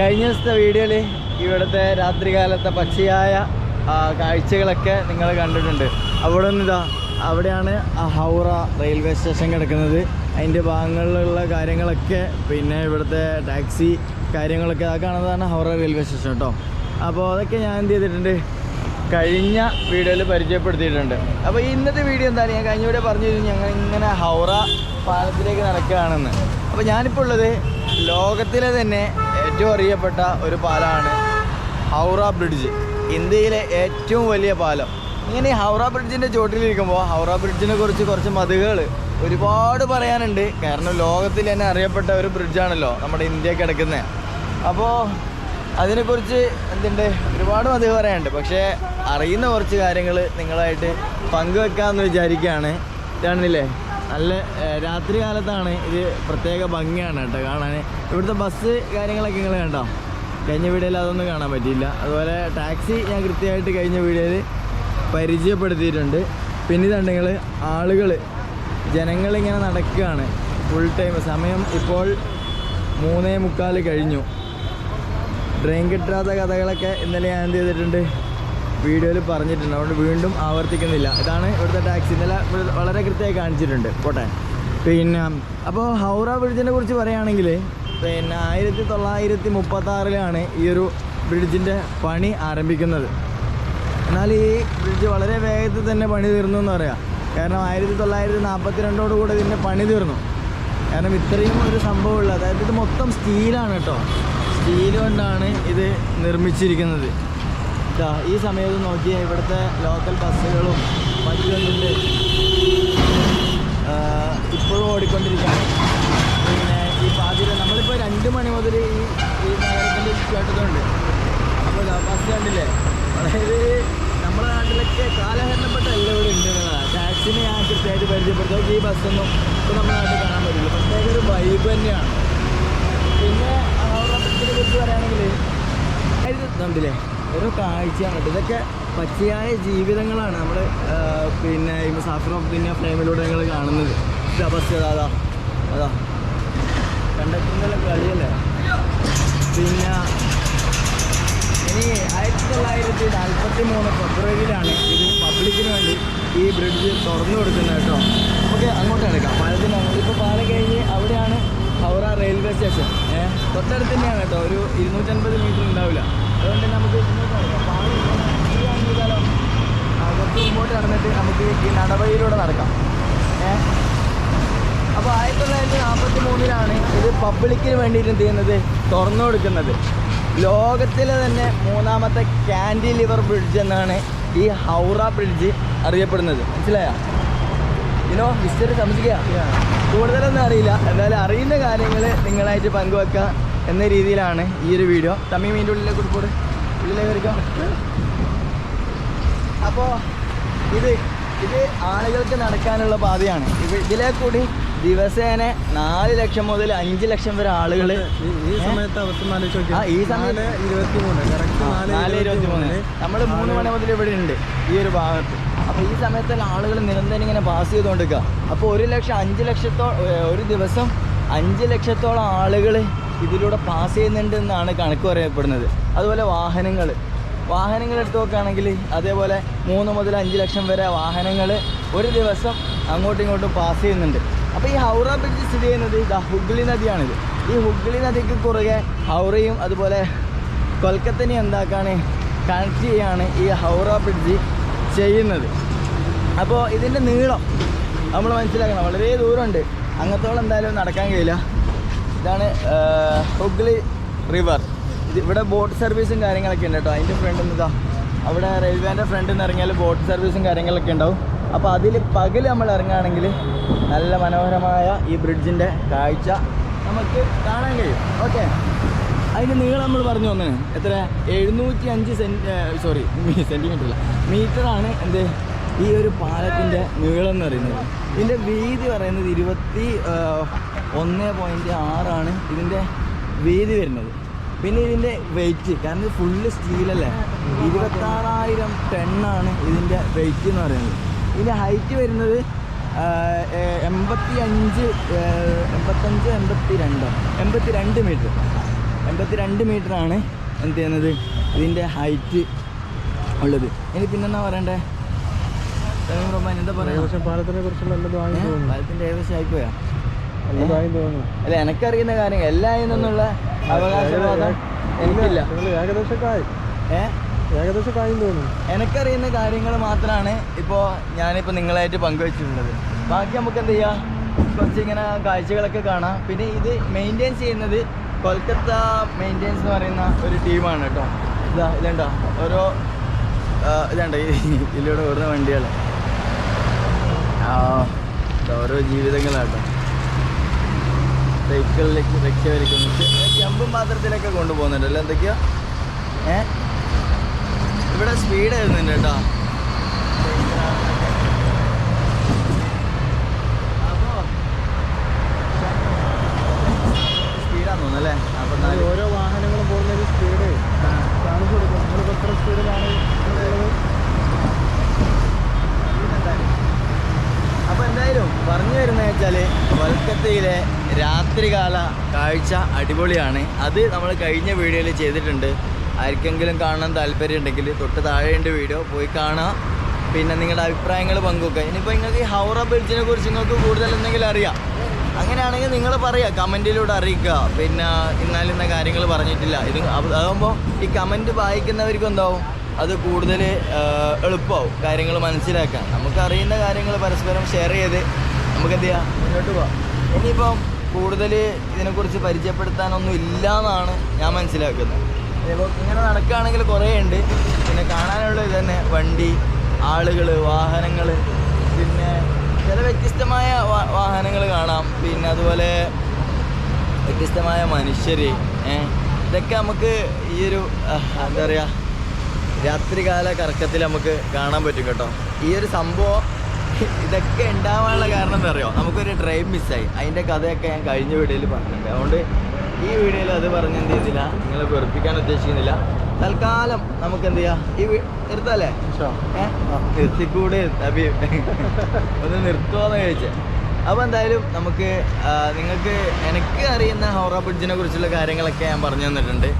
കഴിഞ്ഞ ദിവസത്തെ വീഡിയോയിൽ ഇവിടുത്തെ രാത്രികാലത്തെ പച്ചയായ കാഴ്ചകളൊക്കെ നിങ്ങൾ കണ്ടിട്ടുണ്ട്. അവിടെ നിന്നിതാ അവിടെയാണ് ഹൗറ റെയിൽവേ സ്റ്റേഷൻ കിടക്കുന്നത്. അതിന്റെ ഭാഗങ്ങളിലുള്ള കാര്യങ്ങളൊക്കെ പിന്നെ ഇവിടുത്തെ ടാക്സി കാര്യങ്ങളൊക്കെ ആ കാണുന്നതാണ് ഹൗറ റെയിൽവേ സ്റ്റേഷൻ കേട്ടോ. അപ്പോൾ അതൊക്കെ ഞാൻ എന്ത് ചെയ്തിട്ടുണ്ട് കഴിഞ്ഞ വീഡിയോയിൽ പരിചയപ്പെടുത്തിയിട്ടുണ്ട്. അപ്പോൾ ഇന്നത്തെ വീഡിയോ എന്താണ് ഞാൻ കഴിഞ്ഞ വീഡിയോ പറഞ്ഞു ഞങ്ങൾ ഇങ്ങനെ ഹൗറ പാലത്തിലേക്ക് നടക്കുകയാണെന്ന്. അപ്പോൾ ഞാനിപ്പോൾ ഉള്ളത് ലോകത്തിലെ തന്നെ ഏറ്റവും അറിയപ്പെട്ട ഒരു പാലമാണ് ഹൗറ ബ്രിഡ്ജ്. ഇന്ത്യയിലെ ഏറ്റവും വലിയ പാലം. ഇങ്ങനെ ഹൗറ ബ്രിഡ്ജിന്റെ ചോട്ടിലിരിക്കുമ്പോൾ ഹൗറ ബ്രിഡ്ജിനെ കുറിച്ച് കുറച്ച് മതികൾ ഒരുപാട് പറയാനുണ്ട്. കാരണം ലോകത്തിൽ തന്നെ അറിയപ്പെട്ട ഒരു ബ്രിഡ്ജാണല്ലോ നമ്മുടെ ഇന്ത്യ കിടക്കുന്നത് അപ്പോൾ അതിനെക്കുറിച്ച് എന്തുണ്ട്? ഒരുപാട് മതി പറയാനുണ്ട്. പക്ഷേ അറിയുന്ന കുറച്ച് കാര്യങ്ങൾ നിങ്ങളായിട്ട് പങ്കുവെക്കാമെന്ന് വിചാരിക്കുകയാണ് കാണുന്നില്ലേ നല്ല രാത്രി കാലത്താണ് ഇത് പ്രത്യേക ഭംഗിയാണ് കേട്ടോ കാണാൻ ഇവിടുത്തെ ബസ് കാര്യങ്ങളൊക്കെ നിങ്ങൾ കണ്ടോ? കഴിഞ്ഞ വീഡിയോയിൽ അതൊന്നും കാണാൻ പറ്റിയില്ല. അതുപോലെ ടാക്സി ഞാൻ കൃത്യമായിട്ട് കഴിഞ്ഞ വീഡിയോയിൽ പരിചയപ്പെടുത്തിയിട്ടുണ്ട്. പിന്നെ ഇതുണ്ടെങ്കിൽ ആളുകൾ ജനങ്ങളിങ്ങനെ നടക്കുകയാണ് ഫുൾ ടൈം സമയം ഇപ്പോൾ മൂന്നേ മുക്കാൽ കഴിഞ്ഞു. ട്രെയിൻ കിട്ടാത്ത കഥകളൊക്കെ ഇന്നലെ ഞാൻ എന്ത് ചെയ്തിട്ടുണ്ട്? വീഡിയോയിൽ പറഞ്ഞിട്ടുണ്ട്. അതുകൊണ്ട് വീണ്ടും ആവർത്തിക്കുന്നില്ല. ഇതാണ് ഇവിടുത്തെ ടാക്സി ഇന്നലെ വളരെ കൃത്യമായി കാണിച്ചിട്ടുണ്ട്. പോട്ടെ. പിന്നെ അപ്പോൾ ഹൗറ ബ്രിഡ്ജിനെ കുറിച്ച് പറയുകയാണെങ്കിൽ പിന്നെ ആയിരത്തി തൊള്ളായിരത്തി മുപ്പത്താറിലാണ് ഈ ഒരു ബ്രിഡ്ജിന്റെ പണി ആരംഭിക്കുന്നത്. എന്നാൽ ഈ ബ്രിഡ്ജ് വളരെ വേഗത്തിൽ തന്നെ പണി തീർന്നു എന്ന് പറയാം. കാരണം ആയിരത്തി തൊള്ളായിരത്തി നാൽപ്പത്തി രണ്ടോട് കൂടെ ഇതിന്റെ പണി തീർന്നു. കാരണം ഇത്രയും ഒരു സംഭവമുള്ള അതായത് ഇത് മൊത്തം സ്റ്റീലാണ് കേട്ടോ. സ്റ്റീൽ കൊണ്ടാണ് ഇത് നിർമ്മിച്ചിരിക്കുന്നത്. ഈ സമയത്ത് നോക്കിയാൽ ഇവിടുത്തെ ലോക്കൽ ബസ്സുകളും മറ്റുണ്ട് ഇപ്പോഴും ഓടിക്കൊണ്ടിരിക്കുകയാണ്. പിന്നെ ഈ പാതിര നമ്മളിപ്പോൾ രണ്ട് മണി മുതൽ ഈ ഈ നഗരത്തിന്റെ ചുറ്റുവട്ടത്തുണ്ട്. അപ്പോൾ ബസ് കണ്ടില്ലേ? അതായത് നമ്മുടെ നാട്ടിലൊക്കെ കാലഹരണപ്പെട്ട എല്ലാം ഇവിടെ ഉണ്ട് ടാക്സിനെ ഞാൻ കൃത്യമായിട്ട് പരിചയപ്പെടുത്തും. ഈ ബസ്സൊന്നും ഇപ്പോൾ നമ്മുടെ നാട്ടിൽ കാണാൻ പറ്റില്ല. പ്രത്യേക ഒരു വൈബ് തന്നെയാണ്. പിന്നെ അവരുടെ കുറിച്ച് പറയുകയാണെങ്കിൽ കണ്ടില്ലേ? ഓരോ കാഴ്ചയാണ് കേട്ടോ ഇതൊക്കെ പച്ചയായ ജീവിതങ്ങളാണ് നമ്മൾ പിന്നെ ഈ മുസാഫിർ പിന്നെ ഫ്രെയിമിലൂടെ ഞങ്ങൾ കാണുന്നത്. അതാ അതാ കണ്ടക്ടറിന്റെ കളിയല്ലേ? പിന്നെ ഇനി ആയിരത്തി തൊള്ളായിരത്തി നാൽപ്പത്തി മൂന്ന് ഫെബ്രുവരിയിലാണ് ഇത് പബ്ലിക്കിന് വേണ്ടി ഈ ബ്രിഡ്ജ് തുറന്നു കൊടുക്കുന്നത് കേട്ടോ. നമുക്ക് അങ്ങോട്ട് കിടക്കാം. പാലത്തിന് ഇപ്പോൾ പാലം കഴിഞ്ഞ് അവിടെയാണ് ഹൗറ റെയിൽവേ സ്റ്റേഷൻ ഏഹ് തൊട്ടടുത്ത് തന്നെയാണ് കേട്ടോ. ഒരു ഇരുന്നൂറ്റൻപത് മീറ്റർ ഉണ്ടാവില്ല. അതുകൊണ്ട് നമുക്ക് ഈ അംഗീകാരം കുറച്ച് മുമ്പോട്ട് നടന്നിട്ട് നമുക്ക് ഈ നടവഴിയിലൂടെ നടക്കാം ഏഹ് അപ്പോൾ ആയിരത്തി തൊള്ളായിരത്തി നാൽപ്പത്തി മൂന്നിലാണ് ഇത് പബ്ലിക്കിന് വേണ്ടിയിട്ട് എന്ത് ചെയ്യുന്നത് തുറന്നു കൊടുക്കുന്നത് ലോകത്തിലെ തന്നെ മൂന്നാമത്തെ കാൻഡിലിവർ ബ്രിഡ്ജ് എന്നാണ് ഈ ഹൗറ ബ്രിഡ്ജ് അറിയപ്പെടുന്നത് മനസ്സിലായോ ഇനോ ഹിസ്റ്ററി സംശയ കൂടുതലൊന്നും അറിയില്ല എന്നാലും അറിയുന്ന കാര്യങ്ങൾ നിങ്ങളായിട്ട് പങ്കുവെക്കുക എന്ന രീതിയിലാണ് ഈ ഒരു വീഡിയോ തമ്മി മീന്റെ ഉള്ളിലേക്ക് കൊടുക്കൂട് ഉള്ളിലേക്ക് കയറിക്കാം അപ്പോൾ ഇത് ഇത് ആളുകൾക്ക് നടക്കാനുള്ള പാതയാണ്. ഇത് ഇതിലെ കൂടി ദിവസേന നാല് ലക്ഷം മുതൽ അഞ്ച് ലക്ഷം വരെ ആളുകൾ ഈ- സമയത്ത് അവസ്ഥ ആ, ഈ സമയത്ത് നാല് ഇരുപത്തി മൂന്ന് നമ്മൾ മൂന്ന് മണി മുതൽ ഇവിടെ ഉണ്ട് ഈ ഒരു ഭാഗത്ത്. അപ്പോൾ ഈ സമയത്തുള്ള ആളുകൾ നിരന്തരം ഇങ്ങനെ പാസ് ചെയ്തുകൊണ്ടിരിക്കുക അപ്പോൾ ഒരു ലക്ഷം അഞ്ച് ലക്ഷത്തോ ഒരു ദിവസം അഞ്ച് ലക്ഷത്തോളം ആളുകൾ ഇതിലൂടെ പാസ് ചെയ്യുന്നുണ്ട് എന്നാണ് കണക്ക് പറയപ്പെടുന്നത്. അതുപോലെ വാഹനങ്ങൾ. വാഹനങ്ങൾ എടുത്ത് നോക്കുകയാണെങ്കിൽ അതേപോലെ മൂന്ന് മുതൽ അഞ്ച് ലക്ഷം വരെ വാഹനങ്ങൾ ഒരു ദിവസം അങ്ങോട്ടും ഇങ്ങോട്ടും പാസ് ചെയ്യുന്നുണ്ട്. അപ്പോൾ ഈ ഹൗറ ബ്രിഡ്ജ് സ്ഥിതി ചെയ്യുന്നത് ഇത് ഹുഗ്ലി നദിയാണിത്. ഈ ഹുഗ്ലി നദിക്ക് കുറുകെ ഹൗറയും അതുപോലെ കൊൽക്കത്തനെ എന്താക്കാണ്? കണക്ട് ചെയ്യാണ് ഈ ഹൗറ ബ്രിഡ്ജ് ചെയ്യുന്നത്. അപ്പോൾ ഇതിന്റെ നീളം നമ്മൾ മനസ്സിലാക്കണം. വളരെ ദൂരമുണ്ട്. അങ്ങത്തോളം എന്തായാലും നടക്കാൻ കഴിയില്ല. ഇതാണ് ഹുഗ്ലി റിവർ. ഇത് ഇവിടെ ബോട്ട് സർവീസും കാര്യങ്ങളൊക്കെ ഉണ്ട് കേട്ടോ. അതിന്റെ ഫ്രണ്ടിൽ നിന്ന് ഇതാ അവിടെ റെയിൽവേന്റെ ഫ്രണ്ടിൽ നിന്ന് ഇറങ്ങിയാൽ ബോട്ട് സർവീസും കാര്യങ്ങളൊക്കെ ഉണ്ടാവും. അപ്പോൾ അതിൽ പകൽ നമ്മൾ ഇറങ്ങുകയാണെങ്കിൽ നല്ല മനോഹരമായ ഈ ബ്രിഡ്ജിന്റെ കാഴ്ച നമുക്ക് കാണാൻ കഴിയും. ഓക്കെ. അതിന്റെ നീളം നമ്മൾ പറഞ്ഞു തന്നെ എത്ര? എഴുന്നൂറ്റി അഞ്ച് സെന്റ് സോറി സെന്റിമീറ്റർ അല്ല. മീറ്ററാണ് എന്ത്? ഈ ഒരു പാലത്തിന്റെ നീളം എന്ന് പറയുന്നത്. ഇതിന്റെ വീതി പറയുന്നത് ഇരുപത്തി ഒന്ന് പോയിന്റ് ആറാണ് ഇതിന്റെ വീതി വരുന്നത്. പിന്നെ ഇതിന്റെ വെയിറ്റ് കാരണം ഇത് ഫുള്ള് സ്റ്റീലല്ലേ ഇരുപത്താറായിരം ടണ്ണാണ് ഇതിന്റെ വെയിറ്റ് എന്ന് പറയുന്നത്. ഇതിന്റെ ഹൈറ്റ് വരുന്നത് എൺപത്തി അഞ്ച് എൺപത്തഞ്ച് എൺപത്തി രണ്ടോ എൺപത്തി രണ്ട് മീറ്റർ എൺപത്തി രണ്ട് മീറ്ററാണ് എന്ത് ചെയ്യുന്നത്? ഇതിന്റെ ഹൈറ്റ് ഉള്ളത്. ഇനി പിന്നെന്താ പറയണ്ടേ? തമീം റഹ്മാൻ എന്താ പറയുക പാലത്തിനെ കുറിച്ചുള്ള ഏകദേശം ആയിപ്പോയാ? അല്ല എനക്കറിയുന്ന കാര്യങ്ങൾ എല്ലാം എന്നുള്ള അവകാശവാദം എനിക്കില്ല. എനിക്കറിയുന്ന തോന്നുന്നു. എനക്കറിയുന്ന കാര്യങ്ങൾ മാത്രമാണ് ഇപ്പോൾ ഞാനിപ്പോൾ നിങ്ങളായിട്ട് പങ്കുവച്ചിട്ടുള്ളത്. ബാക്കി നമുക്ക് എന്ത് ചെയ്യാം? കുറച്ച് ഇങ്ങനെ കാഴ്ചകളൊക്കെ കാണാം. പിന്നെ ഇത് മെയിന്റെയിൻ ചെയ്യുന്നത് കൊൽക്കത്ത മെയിന്റെയിൻസ് എന്ന് പറയുന്ന ഒരു ടീമാണ് കേട്ടോ. ഇതാ ഇതുണ്ടോ? ഓരോ ഇതുണ്ടോ? ഇതിലൂടെ ആ ഇത് ഓരോ ജീവിതങ്ങളാട്ടോ. സൈക്കിളിലേക്ക് രക്ഷകരിക്കുന്നു ചെമ്പും പാത്രത്തിലൊക്കെ കൊണ്ടുപോകുന്നുണ്ടല്ലോ എന്തൊക്കെയാ? ഏ? ഇവിടെ സ്പീഡ് ആയിരുന്നുണ്ട് കേട്ടോ സ്പീഡാന്ന് തോന്നുന്നു അല്ലേ അപ്പൊ ഈ ഓരോ വാഹനങ്ങളും പോകുന്ന ഒരു സ്പീഡ് കാണിച്ചു കൊടുക്കും നിങ്ങളിപ്പോൾ എത്ര സ്പീഡിലാണ് ഉള്ളത്? അപ്പൊ എന്തായാലും പറഞ്ഞു വരുന്നത് വെച്ചാൽ കൊൽക്കത്തയിലെ രാത്രികാല കാഴ്ച അടിപൊളിയാണ്. അത് നമ്മൾ കഴിഞ്ഞ വീഡിയോയിൽ ചെയ്തിട്ടുണ്ട്. ആർക്കെങ്കിലും കാണാൻ താല്പര്യം ഉണ്ടെങ്കിൽ തൊട്ട് താഴെയുണ്ട് വീഡിയോ. പോയി കാണാം. പിന്നെ നിങ്ങളുടെ അഭിപ്രായങ്ങൾ പങ്കുവെക്കുക ഇനിയിപ്പോൾ നിങ്ങൾക്ക് ഈ ഹൗറ ബ്രിഡ്ജിനെ കുറിച്ച് നിങ്ങൾക്ക് കൂടുതൽ എന്തെങ്കിലും അറിയാം? അങ്ങനെയാണെങ്കിൽ നിങ്ങൾ പറയുക കമന്റിലൂടെ അറിയിക്കുക. പിന്നെ ഇന്നാലും ഇന്ന കാര്യങ്ങൾ പറഞ്ഞിട്ടില്ല. ഇത് അത് അതാകുമ്പോൾ ഈ കമന്റ് വായിക്കുന്നവർക്ക് എന്താവും? അത് കൂടുതൽ എളുപ്പമാവും കാര്യങ്ങൾ മനസ്സിലാക്കാൻ. നമുക്ക് അറിയുന്ന കാര്യങ്ങൾ പരസ്പരം ഷെയർ ചെയ്ത് നമുക്ക് എന്ത് ചെയ്യാം മുന്നോട്ട് പോവാം. ഇനിയിപ്പം കൂടുതൽ ഇതിനെക്കുറിച്ച് പരിചയപ്പെടുത്താനൊന്നും ഇല്ല എന്നാണ് ഞാൻ മനസ്സിലാക്കുന്നത്. ഇനിയിപ്പോൾ ഇങ്ങനെ നടക്കുകയാണെങ്കിൽ കുറേ ഉണ്ട് പിന്നെ കാണാനുള്ള ഇത് തന്നെ വണ്ടി ആളുകൾ വാഹനങ്ങൾ പിന്നെ ചില വ്യത്യസ്തമായ വാഹനങ്ങൾ കാണാം. പിന്നെ അതുപോലെ വ്യത്യസ്തമായ മനുഷ്യർ ഇതൊക്കെ നമുക്ക് ഈ ഒരു എന്താ പറയുക രാത്രികാല കറക്കത്തിൽ നമുക്ക് കാണാൻ പറ്റും കേട്ടോ. ഈ ഒരു സംഭവം ഇതൊക്കെ ഉണ്ടാവാനുള്ള കാരണം എന്താ അറിയോ? നമുക്കൊരു ഡ്രൈവ് മിസ്സായി അതിന്റെ കഥയൊക്കെ ഞാൻ കഴിഞ്ഞ വീഡിയോയിൽ പറഞ്ഞിട്ടുണ്ട്. അതുകൊണ്ട് ഈ വീഡിയോയിൽ അത് പറഞ്ഞ് എന്ത് ചെയ്യുന്നില്ല നിങ്ങളെ വെറുപ്പിക്കാൻ ഉദ്ദേശിക്കുന്നില്ല. തൽക്കാലം നമുക്ക് എന്ത് ചെയ്യാം? ഈ നിർത്താല്ലേ? നിർത്തിക്കൂടെ അബി? ഒന്ന് നിർത്തുമോന്ന് ചോദിച്ചേ. അപ്പോൾ എന്തായാലും നമുക്ക് നിങ്ങൾക്ക് എനിക്ക് അറിയുന്ന ഹൗറ ബ്രിഡ്ജിനെ കുറിച്ചുള്ള കാര്യങ്ങളൊക്കെ ഞാൻ പറഞ്ഞു തന്നിട്ടുണ്ട്.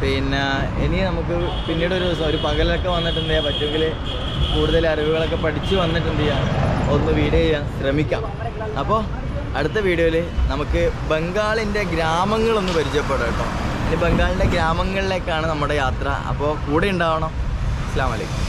പിന്നെ ഇനി നമുക്ക് പിന്നീട് ഒരു ദിവസം ഒരു പകലൊക്കെ വന്നിട്ട് എന്ത് ചെയ്യാൻ പറ്റുമെങ്കിൽ കൂടുതൽ അറിവുകളൊക്കെ പഠിച്ചു വന്നിട്ട് എന്ത് ചെയ്യാം ഒന്ന് വീഡിയോ ചെയ്യാൻ ശ്രമിക്കാം. അപ്പോൾ അടുത്ത വീഡിയോയിൽ നമുക്ക് ബംഗാളിന്റെ ഗ്രാമങ്ങളൊന്ന് പരിചയപ്പെടാം കേട്ടോ. ഇനി ബംഗാളിന്റെ ഗ്രാമങ്ങളിലേക്കാണ് നമ്മുടെ യാത്ര. അപ്പോൾ കൂടെ ഉണ്ടാവണം. അസ്സാം വലൈക്കും